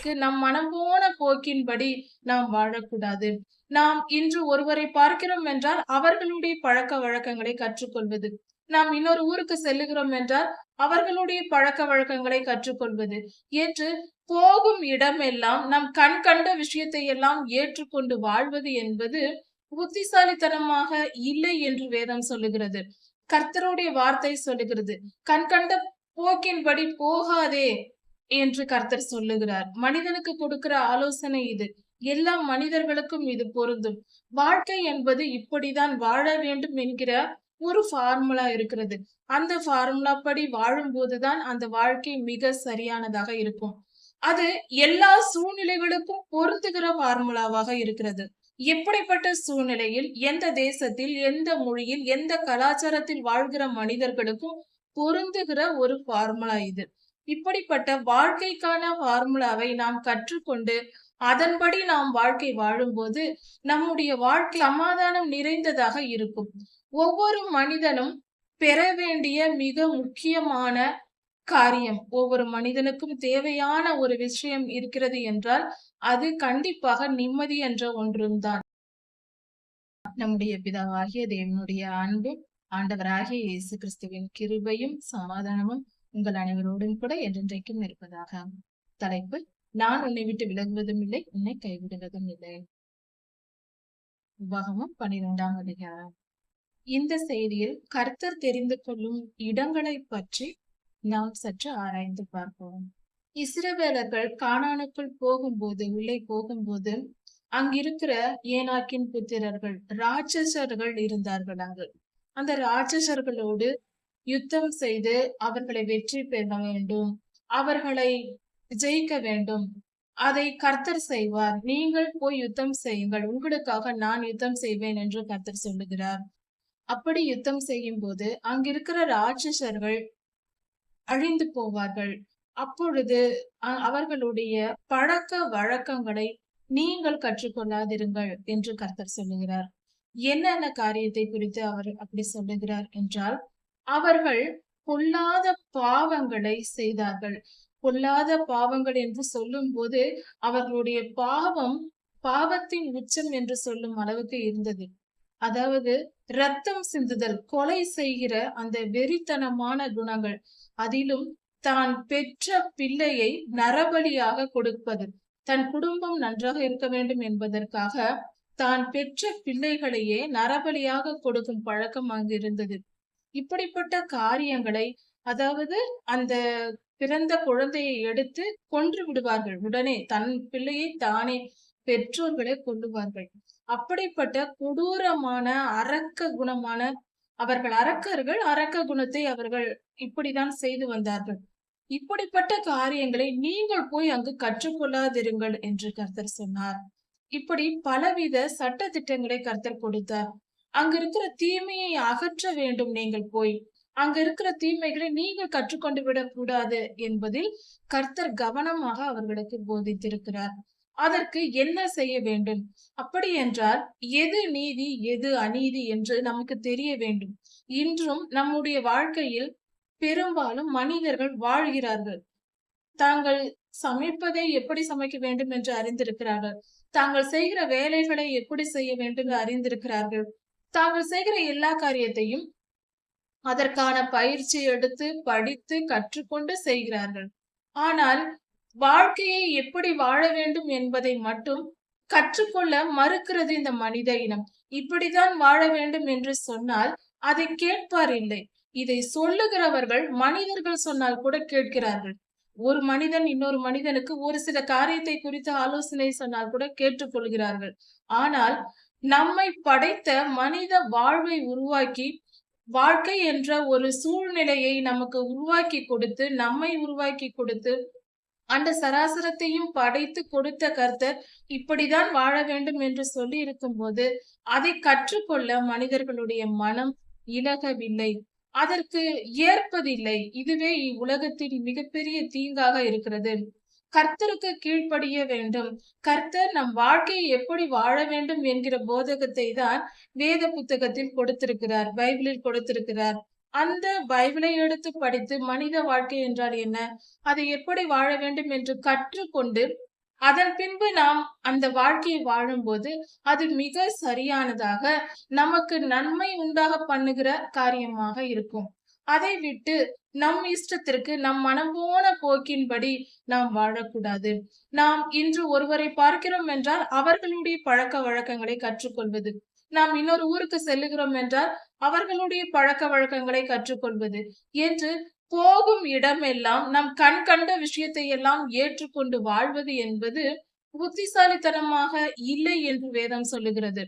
அவருக்கு நம் மனம் போன போக்கின்படி நாம் வாழக்கூடாது. நாம் இன்று ஒருவரை பார்க்கிறோம் என்றால் அவர்களுடைய பழக்க வழக்கங்களை கற்றுக்கொள்வது. நாம் இன்னொரு ஊருக்கு செல்லுகிறோம் என்றால் அவர்களுடைய பழக்க வழக்கங்களை கற்றுக்கொள்வது. என்று போகும் இடமெல்லாம் நம் கண் கண்ட விஷயத்தை எல்லாம் ஏற்றுக்கொண்டு வாழ்வது என்பது புத்திசாலித்தனமாக இல்லை என்று வேதம் சொல்லுகிறது. கர்த்தருடைய வார்த்தை சொல்லுகிறது. கண் கண்ட போக்கின்படி போகாதே. என்று கர்த்தர் சொல்லுகிறார். மனிதனுக்கு கொடுக்கிற ஆலோசனை இது. எல்லா மனிதர்களுக்கும் இது பொருந்தும். வாழ்க்கை என்பது இப்படிதான் வாழ வேண்டும் என்கிற ஒரு ஃபார்முலா இருக்கிறது. அந்த ஃபார்முலா படி வாழும்போதுதான் அந்த வாழ்க்கை மிக சரியானதாக இருக்கும். அது எல்லா சூழ்நிலைகளுக்கும் பொருந்துகிற ஃபார்முலாவாக இருக்கிறது. எப்படிப்பட்ட சூழ்நிலையில் எந்த தேசத்தில் எந்த மொழியில் எந்த கலாச்சாரத்தில் வாழ்கிற மனிதர்களுக்கும் பொருந்துகிற ஒரு ஃபார்முலா இது. இப்படிப்பட்ட வாழ்க்கைக்கான ஃபார்முலாவை நாம் கற்றுக்கொண்டு அதன்படி நாம் வாழ்க்கை வாழும்போது நம்முடைய வாழ்க்கை சமாதானம் நிறைந்ததாக இருக்கும். ஒவ்வொரு மனிதனும் பெற வேண்டிய மிக முக்கியமான காரியம் ஒவ்வொரு மனிதனுக்கும் தேவையான ஒரு விஷயம் இருக்கிறது என்றால் அது கண்டிப்பாக நிம்மதி என்ற ஒன்றும் தான் நம்முடைய பிதாவாகிய தேவனுடைய அன்பும் ஆண்டவராகிய இயேசு கிறிஸ்துவின் கிருபையும் சமாதானமும் உங்கள் அனைவரோடும் கூட என்றென்றைக்கும் இருப்பதாக தலைப்பு. நான் உன்னை விட்டு விலகுவதும் இல்லை உன்னை கைவிடுவதும் இல்லை. உபாகமம் பனிரெண்டாம் அதிகாரம். இந்த செய்தியில் கர்த்தர் தெரிந்து கொள்ளும் இடங்களை பற்றி நாம் சற்று ஆராய்ந்து பார்ப்போம். இஸ்ரவேலர்கள் காணானுக்குள் போகும்போது உள்ளே போகும்போது அங்கிருக்கிற ஏனாக்கின் புத்திரர்கள் ராட்சசர்கள் இருந்தார்கள் அங்கு. அந்த ராட்சசர்களோடு யுத்தம் செய்து அவர்களை வெற்றி பெற வேண்டும். அவர்களை ஜெயிக்க வேண்டும். அதை கர்த்தர் செய்வார். நீங்கள் போய் யுத்தம் செய்யுங்கள். உங்களுக்காக நான் யுத்தம் செய்வேன் என்று கர்த்தர் சொல்லுகிறார். அப்படி யுத்தம் செய்யும் போது அங்கிருக்கிற ராட்சசர்கள் அழிந்து போவார்கள். அப்பொழுது அவர்களுடைய பழக்க வழக்கங்களை நீங்கள் கற்றுக்கொள்ளாதிருங்கள் என்று கர்த்தர் சொல்லுகிறார். என்னென்ன காரியத்தை குறித்து அவர் அப்படி சொல்லுகிறார் என்றால் அவர்கள் பொல்லாத பாவங்களை செய்தார்கள். பொல்லாத பாவங்கள் என்று சொல்லும் போது அவர்களுடைய பாவம் பாவத்தின் உச்சம் என்று சொல்லும் அளவுக்கு இருந்தது. அதாவது ரத்தம் சிந்துதல் கொலை செய்கிற அந்த வெறித்தனமான குணங்கள் அதிலும் தான் பெற்ற பிள்ளையை நரபலியாக கொடுப்பது தன் குடும்பம் நன்றாக இருக்க வேண்டும் என்பதற்காக தான் பெற்ற பிள்ளைகளையே நரபலியாக கொடுக்கும் பழக்கம் அங்கு இருந்தது. இப்படிப்பட்ட காரியங்களை அதாவது அந்த பிறந்த குழந்தையை எடுத்து கொன்று விடுவார்கள். உடனே தன் பிள்ளையை தானே பெற்றோர்களை கொள்ளுவார்கள் அப்படிப்பட்ட கொடூரமான அரக்க குணமான அவர்கள் அரக்கர்கள் அரக்க குணத்தை அவர்கள் இப்படிதான் செய்து வந்தார்கள். இப்படிப்பட்ட காரியங்களை நீங்கள் போய் அங்கு கற்றுக்கொள்ளாதிருங்கள் என்று கர்த்தர் சொன்னார். இப்படி பலவித சட்ட திட்டங்களை கர்த்தர் கொடுத்தார். அங்க இருக்கிற தீமையை அகற்ற வேண்டும் நீங்கள் போய். அங்க இருக்கிற தீமைகளை நீங்கள் கற்றுக்கொண்டு விடக்கூடாது என்பதில் கர்த்தர் கவனமாக அவர்களுக்கு போதித்திருக்கிறார். அதற்கு என்ன செய்ய வேண்டும்? அப்படி என்றால் எது நீதி எது அநீதி என்று நமக்கு தெரிய வேண்டும். இன்றும் நம்முடைய வாழ்க்கையில் பெரும்பாலும் மனிதர்கள் வாழ்கிறார்கள். தாங்கள் சமைப்பதை எப்படி சமைக்க வேண்டும் என்று அறிந்திருக்கிறார்கள். தாங்கள் செய்கிற வேலைகளை எப்படி செய்ய வேண்டும் என்று அறிந்திருக்கிறார்கள். தாங்கள் செய்கிற எல்லா காரியத்தையும் அதற்கான பயிற்சி எடுத்து படித்து கற்றுக்கொண்டு செய்கிறார்கள். ஆனால் வாழ்க்கையை எப்படி வாழ வேண்டும் என்பதை மட்டும் கற்றுக்கொள்ள மறுக்கிறது இந்த மனித இனம். இப்படிதான் வாழ வேண்டும் என்று சொன்னால் அதை கேட்பார் இல்லை. இதை சொல்லுகிறவர்கள் மனிதர்கள் சொன்னால் கூட கேட்கிறார்கள். ஒரு மனிதன் இன்னொரு மனிதனுக்கு ஒரு சில காரியத்தை குறித்து ஆலோசனை சொன்னால் கூட கேட்டுக்கொள்கிறார்கள். ஆனால் நம்மை படைத்த மனித வாழ்வை உருவாக்கி வாழ்க்கை என்ற ஒரு சூழ்நிலையை நமக்கு உருவாக்கி கொடுத்து நம்மை உருவாக்கி கொடுத்து அந்த சராசரத்தையும் படைத்து கொடுத்த கர்த்தர் இப்படிதான் வாழ வேண்டும் என்று சொல்லி இருக்கும்போது அதை கற்றுக்கொள்ள மனிதர்களுடைய மனம் இலகவில்லை. அதற்கு ஏற்பதில்லை. இதுவே இவ்வுலகத்தின் மிகப்பெரிய தீங்காக இருக்கிறது. கர்த்தருக்கு கீழ்ப்படிய வேண்டும். கர்த்தர் நம் வாழ்க்கையை எப்படி வாழ வேண்டும் என்கிற போதகத்தை தான் வேத புத்தகத்தில் கொடுத்திருக்கிறார் பைபிளில் கொடுத்திருக்கிறார். அந்த பைபிளை எடுத்து படித்து மனித வாழ்க்கை என்றால் என்ன? அதை எப்படி வாழ வேண்டும் என்று கற்றுக்கொண்டு அதன் பின்பு நாம் அந்த வாழ்க்கையை வாழும்போது அது மிக சரியானதாக நமக்கு நன்மை உண்டாக பண்ணுகிற காரியமாக இருக்கும். அதை விட்டு நம் இஷ்டத்திற்கு நம் மனம் போன போக்கின்படி நாம் வாழக்கூடாது. நாம் இன்று ஒருவரை பார்க்கிறோம் என்றால் அவர்களுடைய பழக்க வழக்கங்களை கற்றுக்கொள்வது. நாம் இன்னொரு ஊருக்கு செல்லுகிறோம் என்றால் அவர்களுடைய பழக்க வழக்கங்களை கற்றுக்கொள்வது. என்று போகும் இடமெல்லாம் நம் கண் கண்ட விஷயத்தை எல்லாம் ஏற்றுக்கொண்டு வாழ்வது என்பது புத்திசாலித்தனமாக இல்லை என்று வேதம் சொல்லுகிறது.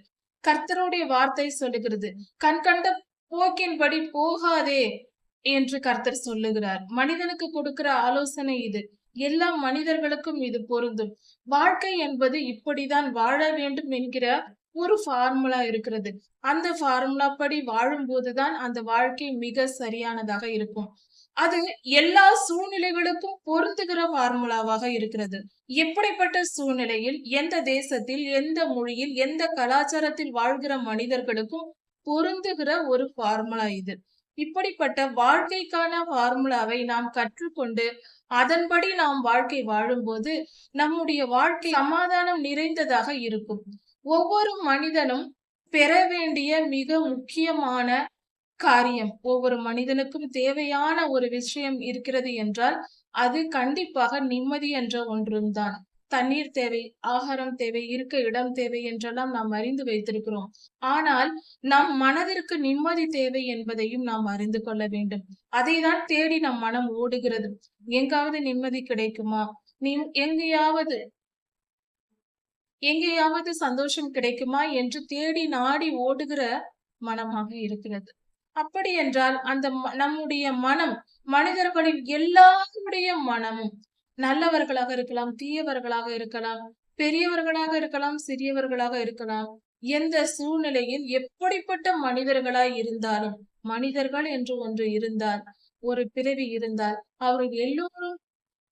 கர்த்தருடைய வார்த்தை சொல்லுகிறது. கண் கண்ட போக்கின்படி போகாதே. என்று கர்த்தர் சொல்லுகிறார். மனிதனுக்கு கொடுக்கிற ஆலோசனை இது. எல்லா மனிதர்களுக்கும் இது பொருந்தும். வாழ்க்கை என்பது இப்படிதான் வாழ வேண்டும் என்கிற ஒரு ஃபார்முலா இருக்கிறது. அந்த ஃபார்முலா படி வாழும் போதுதான் அந்த வாழ்க்கை மிக சரியானதாக இருக்கும். அது எல்லா சூழ்நிலைகளுக்கும் பொருந்துகிற ஃபார்முலாவாக இருக்கிறது. எப்படிப்பட்ட சூழ்நிலையில் எந்த தேசத்தில் எந்த மொழியில் எந்த கலாச்சாரத்தில் வாழ்கிற மனிதர்களுக்கும் பொருந்துகிற ஒரு ஃபார்முலா இது. இப்படிப்பட்ட வாழ்க்கைக்கான ஃபார்முலாவை நாம் கற்றுக்கொண்டு அதன்படி நாம் வாழ்க்கை வாழும்போது நம்முடைய வாழ்க்கை சமாதானம் நிறைந்ததாக இருக்கும். ஒவ்வொரு மனிதனும் பெற வேண்டிய மிக முக்கியமான காரியம் ஒவ்வொரு மனிதனுக்கும் தேவையான ஒரு விஷயம் இருக்கிறது என்றால் அது கண்டிப்பாக நிம்மதி என்ற ஒன்றும்தான். தண்ணீர் தேவை ஆகாரம் தேவை இருக்க இடம் தேவை என்றெல்லாம் நாம் அறிந்து வைத்திருக்கிறோம். ஆனால் நம் மனதிற்கு நிம்மதி தேவை என்பதையும் நாம் அறிந்து கொள்ள வேண்டும். அதை தான் தேடி நம் மனம் ஓடுகிறது. எங்காவது நிம்மதி கிடைக்குமா? நீ எங்கேயாவது எங்கேயாவது சந்தோஷம் கிடைக்குமா என்று தேடி நாடி ஓடுகிற மனமாக இருக்கிறது. அப்படி என்றால் அந்த நம்முடைய மனம் மனிதர்களின் எல்லாருடைய மனமும் நல்லவர்களாக இருக்கலாம் தீயவர்களாக இருக்கலாம் பெரியவர்களாக இருக்கலாம் சிறியவர்களாக இருக்கலாம். எந்த சூழ்நிலையில் எப்படிப்பட்ட மனிதர்களாய் இருந்தாலும் மனிதர்கள் என்று ஒன்று இருந்தால் ஒரு பிறவி இருந்தால் அவர்கள் எல்லோரும்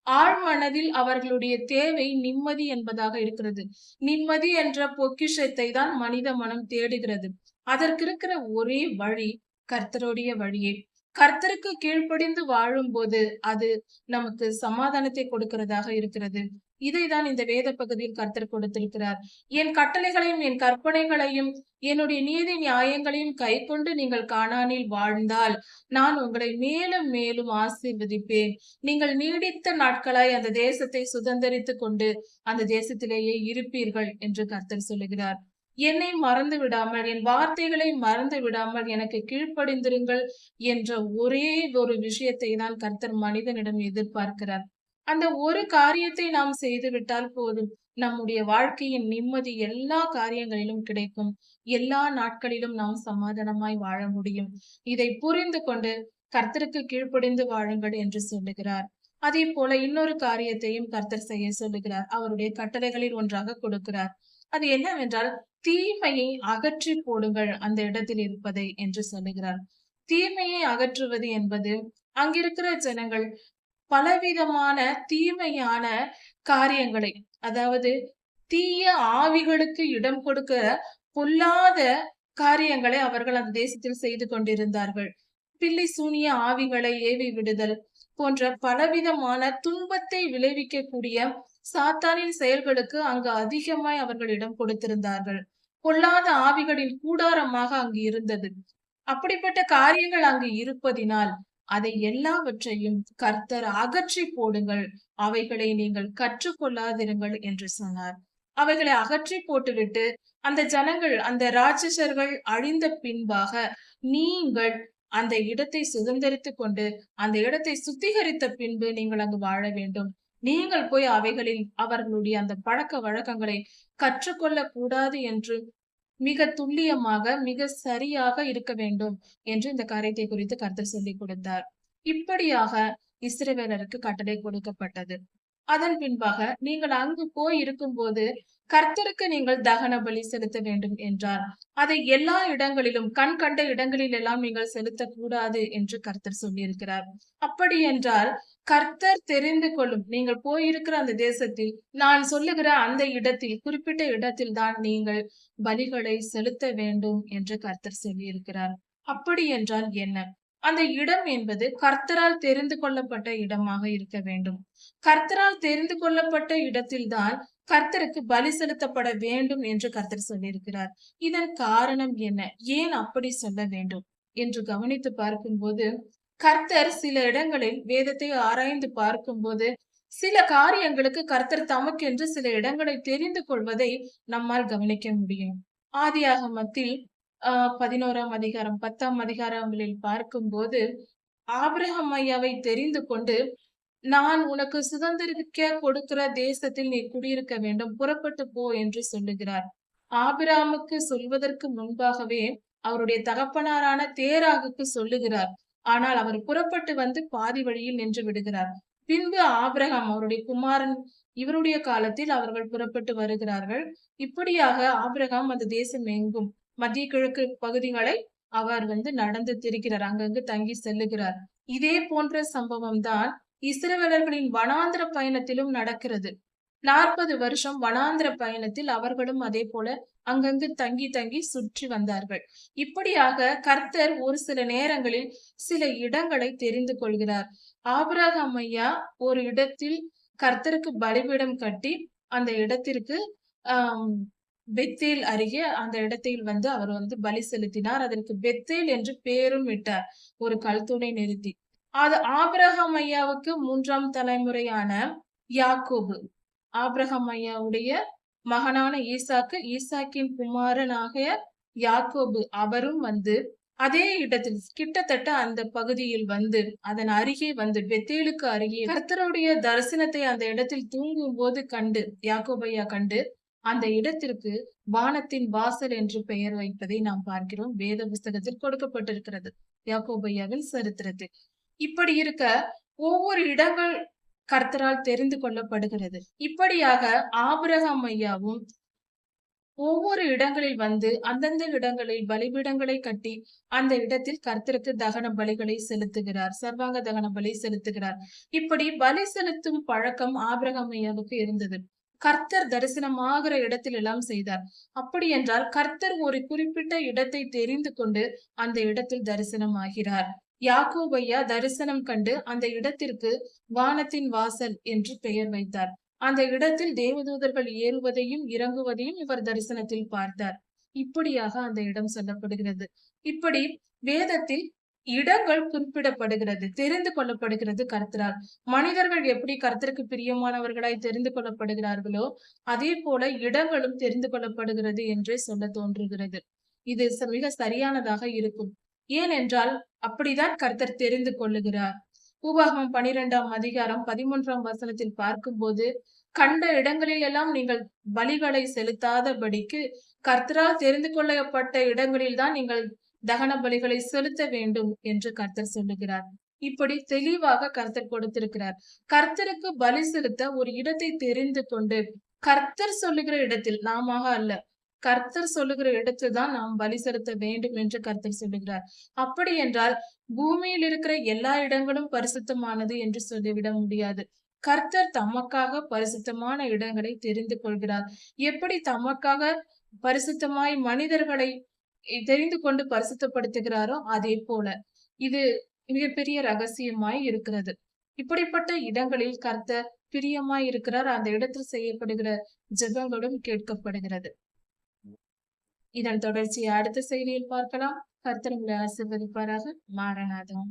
ஆழ்மனதில் அவர்களுடைய தேவை நிம்மதி என்பதாக இருக்கிறது. நிம்மதி என்ற பொக்கிஷத்தை தான் மனித மனம் தேடுகிறது. அதற்கு இருக்கிற ஒரே வழி கர்த்தருடைய வழியே. கர்த்தருக்கு கீழ்ப்படிந்து வாழும்போது அது நமக்கு சமாதானத்தை கொடுக்கிறதாக இருக்கிறது. இதைதான் இந்த வேத பகுதியில் கர்த்தர் கொடுத்திருக்கிறார். என் கட்டளைகளையும் என் கற்பனைகளையும் என்னுடைய நீதி நியாயங்களையும் கை கொண்டு நீங்கள் காணானில் வாழ்ந்தால் நான் உங்களை மேலும் மேலும் ஆசீர்வதிப்பேன். நீங்கள் நீடித்த நாட்களாய் அந்த தேசத்தை சுதந்திரித்து கொண்டு அந்த தேசத்திலேயே இருப்பீர்கள் என்று கர்த்தர் சொல்லுகிறார். என்னை மறந்து விடாமல் என் வார்த்தைகளை மறந்து விடாமல் எனக்கு கீழ்ப்படிந்திருங்கள் என்ற ஒரே ஒரு விஷயத்தை தான் கர்த்தர் மனிதனிடம் எதிர்பார்க்கிறார். அந்த ஒரு காரியத்தை நாம் செய்துவிட்டால் போதும். நம்முடைய வாழ்க்கையின் நிம்மதி எல்லா காரியங்களிலும் கிடைக்கும். எல்லா நாட்களிலும் நாம் சமாதானமாய் வாழ முடியும். இதை புரிந்து கொண்டு கர்த்தருக்கு கீழ்ப்படிந்து வாழுங்கள் என்று சொல்லுகிறார். அதே போல இன்னொரு காரியத்தையும் கர்த்தர் செய்ய சொல்லுகிறார். அவருடைய கட்டளைகளில் ஒன்றாக கொடுக்கிறார். அது என்னவென்றால் தீமையை அகற்றி போடுங்கள் அந்த இடத்தில் இருப்பதை என்று சொல்லுகிறார். தீமையை அகற்றுவது என்பது அங்கிருக்கிற ஜனங்கள் பலவிதமான தீமையான காரியங்களை அதாவது தீய ஆவிகளுக்கு இடம் கொடுக்க பொல்லாத காரியங்களை அவர்கள் அந்த தேசத்தில் செய்து கொண்டிருந்தார்கள். பில்லி சூனிய ஆவிகளை ஏவி விடுதல் போன்ற பலவிதமான துன்பத்தை விளைவிக்கக்கூடிய சாத்தானின் செயல்களுக்கு அங்கு அதிகமாய் அவர்களிடம் கொடுத்திருந்தார்கள். பொல்லாத ஆவிகளின் கூடாரமாக அங்கு இருந்தது. அப்படிப்பட்ட காரியங்கள் அங்கு இருப்பதினால் அதை எல்லாவற்றையும் கர்த்தர் அகற்றி போடுங்கள். அவைகளை நீங்கள் கற்றுக்கொள்ளாதிருங்கள் என்று சொன்னார். அவைகளை அகற்றி போட்டுவிட்டு அந்த ஜனங்கள் அந்த ராட்சசர்கள் அழிந்த பின்பாக நீங்கள் அந்த இடத்தை சுதந்திரித்து கொண்டு அந்த இடத்தை சுத்திகரித்த பின்பு நீங்கள் அங்கு வாழ வேண்டும். நீங்கள் போய் அவைகளில் அவர்களுடைய அந்த பழக்க வழக்கங்களை கற்றுக்கொள்ள கூடாது என்று மிக துல்லியமாக மிக சரியாக இருக்க வேண்டும் என்று இந்த காரியத்தை குறித்து கருத்து சொல்லிக் கொடுத்தார். இப்படியாக இஸ்ரேவேலருக்கு கட்டளை கொடுக்கப்பட்டது. அதன் பின்பாக நீங்கள் அங்கு போய் இருக்கும்போது கர்த்தருக்கு நீங்கள் தகன பலி செலுத்த வேண்டும் என்றார். அதை எல்லா இடங்களிலும் கண் கண்ட இடங்களில் எல்லாம் நீங்கள் செலுத்தக்கூடாது என்று கர்த்தர் சொல்லியிருக்கிறார். அப்படி என்றால் கர்த்தர் தெரிந்து கொள்ளும் நீங்கள் போயிருக்கிற அந்த தேசத்தில் நான் சொல்லுகிற அந்த இடத்தில் குறிப்பிட்ட இடத்தில் தான் நீங்கள் பலிகளை செலுத்த வேண்டும் என்று கர்த்தர் சொல்லியிருக்கிறார். அப்படி என்றால் என்ன? அந்த இடம் என்பது கர்த்தரால் தெரிந்து கொள்ளப்பட்ட இடமாக இருக்க வேண்டும். கர்த்தரால் தெரிந்து கொள்ளப்பட்ட இடத்தில்தான் கர்த்தருக்கு பலி செலுத்தப்பட வேண்டும் என்று கர்த்தர் சொல்லியிருக்கிறார். இதன் காரணம் என்ன? ஏன் அப்படி சொல்ல வேண்டும்? என்று கவனித்து பார்க்கும்போது கர்த்தர் சில இடங்களில் வேதத்தை ஆராய்ந்து பார்க்கும்போது சில காரியங்களுக்கு கர்த்தர் தமக்கென்று சில இடங்களை தெரிந்து கொள்வதை நம்மால் கவனிக்க முடியும். ஆதியாகமத்தில் ஆஹ் பதினோராம் அதிகாரம் பத்தாம் அதிகாரங்களில் பார்க்கும்போது ஆபிரகம் ஐயாவை தெரிந்து கொண்டு நான் உனக்கு சுதந்திரிக்க கொடுக்கிற தேசத்தில் நீ குடியிருக்க வேண்டும் புறப்பட்டு போ என்று சொல்லுகிறார். ஆபிராமுக்கு சொல்வதற்கு முன்பாகவே அவருடைய தகப்பனாரான தேராகுக்கு சொல்லுகிறார். ஆனால் அவர் புறப்பட்டு வந்து பாதி வழியில் நின்று விடுகிறார். பின்பு ஆபிரகாம் அவருடைய குமாரன் இவருடைய காலத்தில் அவர்கள் புறப்பட்டு வருகிறார்கள். இப்படியாக ஆபிரகாம் அந்த தேசம் எங்கும் மத்திய கிழக்கு பகுதிகளை அவர் வந்து நடந்து திரிகிறார் அங்கங்கு தங்கி செல்லுகிறார். இதே போன்ற சம்பவம் தான் இஸ்ரவேலர்களின் வனாந்திர பயணத்திலும் நடக்கிறது. நாற்பது வருஷம் வனாந்திர பயணத்தில் அவர்களும் அதே போல அங்கங்கு தங்கி தங்கி சுற்றி வந்தார்கள். இப்படியாக கர்த்தர் ஒரு சில நேரங்களில் சில இடங்களை தெரிந்து கொள்கிறார். ஆபிரகாம் ஐயா ஒரு இடத்தில் கர்த்தருக்கு பலிபீடம் கட்டி அந்த இடத்திற்கு ஆஹ் பெத்தேல் அருகே அந்த இடத்தில் வந்து அவர் வந்து பலி செலுத்தினார். அதற்கு பெத்தேல் என்று பேரும் விட்டார் ஒரு கல்தூணை நிறுத்தி. அது ஆபிரகாம் ஐயாவுக்கு மூன்றாம் தலைமுறையான யாக்கோபு. ஆபிரகம் ஐயாவுடைய மகனான ஈசாக்கு ஈசாக்கின் குமாரனாக யாக்கோபு அவரும் வந்து அதே இடத்தில் கிட்டத்தட்ட அந்த பகுதியில் வந்து அதன் அருகே வந்து பெத்தேலுக்கு அருகே கர்த்தருடைய தரிசனத்தை அந்த இடத்தில் தூங்கும் போது கண்டு யாக்கோபையா கண்டு அந்த இடத்திற்கு வானத்தின் வாசல் என்று பெயர் வைப்பதை நாம் பார்க்கிறோம். வேத புஸ்தகத்தில் கொடுக்கப்பட்டிருக்கிறது. யாக்கோபையாவின் சரித்திரத்தில். இப்படி இருக்க ஒவ்வொரு இடங்கள் கர்த்தரால் தெரிந்து கொள்ளப்படுகிறது. இப்படியாக ஆபிரகாம் ஐயாவும் ஒவ்வொரு இடங்களில் வந்து அந்தந்த இடங்களில் பலிபீடங்களை கட்டி அந்த இடத்தில் கர்த்தருக்கு தகன பலிகளை செலுத்துகிறார். சர்வாங்க தகன பலி செலுத்துகிறார். இப்படி பலி செலுத்தும் பழக்கம் ஆபிரகாம் ஐயாவுக்கு இருந்தது. கர்த்தர் தரிசனமாகிற இடத்தில் எல்லாம் செய்தார். அப்படி என்றால் கர்த்தர் ஒரு குறிப்பிட்ட இடத்தை தெரிந்து கொண்டு அந்த இடத்தில் தரிசனமாகிறார். யாக்கோபையா தரிசனம் கண்டு அந்த இடத்திற்கு வானத்தின் வாசல் என்று பெயர் வைத்தார். அந்த இடத்தில் தேவதூதர்கள் ஏறுவதையும் இறங்குவதையும் இவர் தரிசனத்தில் பார்த்தார். இப்படியாக அந்த இடம் சொல்லப்படுகிறது. இப்படி வேதத்தில் இடங்கள் குறிப்பிடப்படுகிறது தெரிந்து கொள்ளப்படுகிறது கர்த்தரால். மனிதர்கள் எப்படி கர்த்தருக்கு பிரியமானவர்களாய் தெரிந்து கொள்ளப்படுகிறார்களோ அதே போல இடங்களும் தெரிந்து கொள்ளப்படுகிறது என்றே சொல்ல தோன்றுகிறது. இது மிக சரியானதாக இருக்கும். ஏனென்றால் அப்படிதான் கர்த்தர் தெரிந்து கொள்ளுகிறார். பூபாகம் பனிரெண்டாம் அதிகாரம் பதிமூன்றாம் வசனத்தில் பார்க்கும்போது கண்ட இடங்களில் எல்லாம் நீங்கள் பலிகளை செலுத்தாதபடிக்கு கர்த்தரால் தெரிந்து கொள்ளப்பட்ட இடங்களில் தான் நீங்கள் தகன பலிகளை செலுத்த வேண்டும் என்று கர்த்தர் சொல்லுகிறார். இப்படி தெளிவாக கர்த்தர் கொடுத்திருக்கிறார். கர்த்தருக்கு பலி செலுத்த ஒரு இடத்தை தெரிந்து கொண்டு கர்த்தர் சொல்லுகிற இடத்தில் நாம அல்ல கர்த்தர் சொல்லுகிற இடத்தில் தான் நாம் பலி செலுத்த வேண்டும் என்று கர்த்தர் சொல்லுகிறார். அப்படி என்றால் பூமியில் இருக்கிற எல்லா இடங்களும் பரிசுத்தமானது என்று சொல்லிவிட முடியாது. கர்த்தர் தமக்காக பரிசுத்தமான இடங்களை தெரிந்து கொள்கிறார். எப்படி தமக்காக பரிசுத்தமாய் மனிதர்களை தெரிந்து கொண்டு பரிசுத்தப்படுத்துகிறாரோ அதே போல இது மிகப்பெரிய ரகசியமாய் இருக்கிறது. இப்படிப்பட்ட இடங்களில் கர்த்தர் பிரியமாய் இருக்கிறார். அந்த இடத்தில் செய்யப்படுகிற ஜெபங்களும் கேட்கப்படுகிறது. இதன் தொடர்ச்சியை அடுத்த செய்தியில் பார்க்கலாம். கர்த்தர் உங்களை ஆசிர்வதிப்பாராக. மாறனாதான்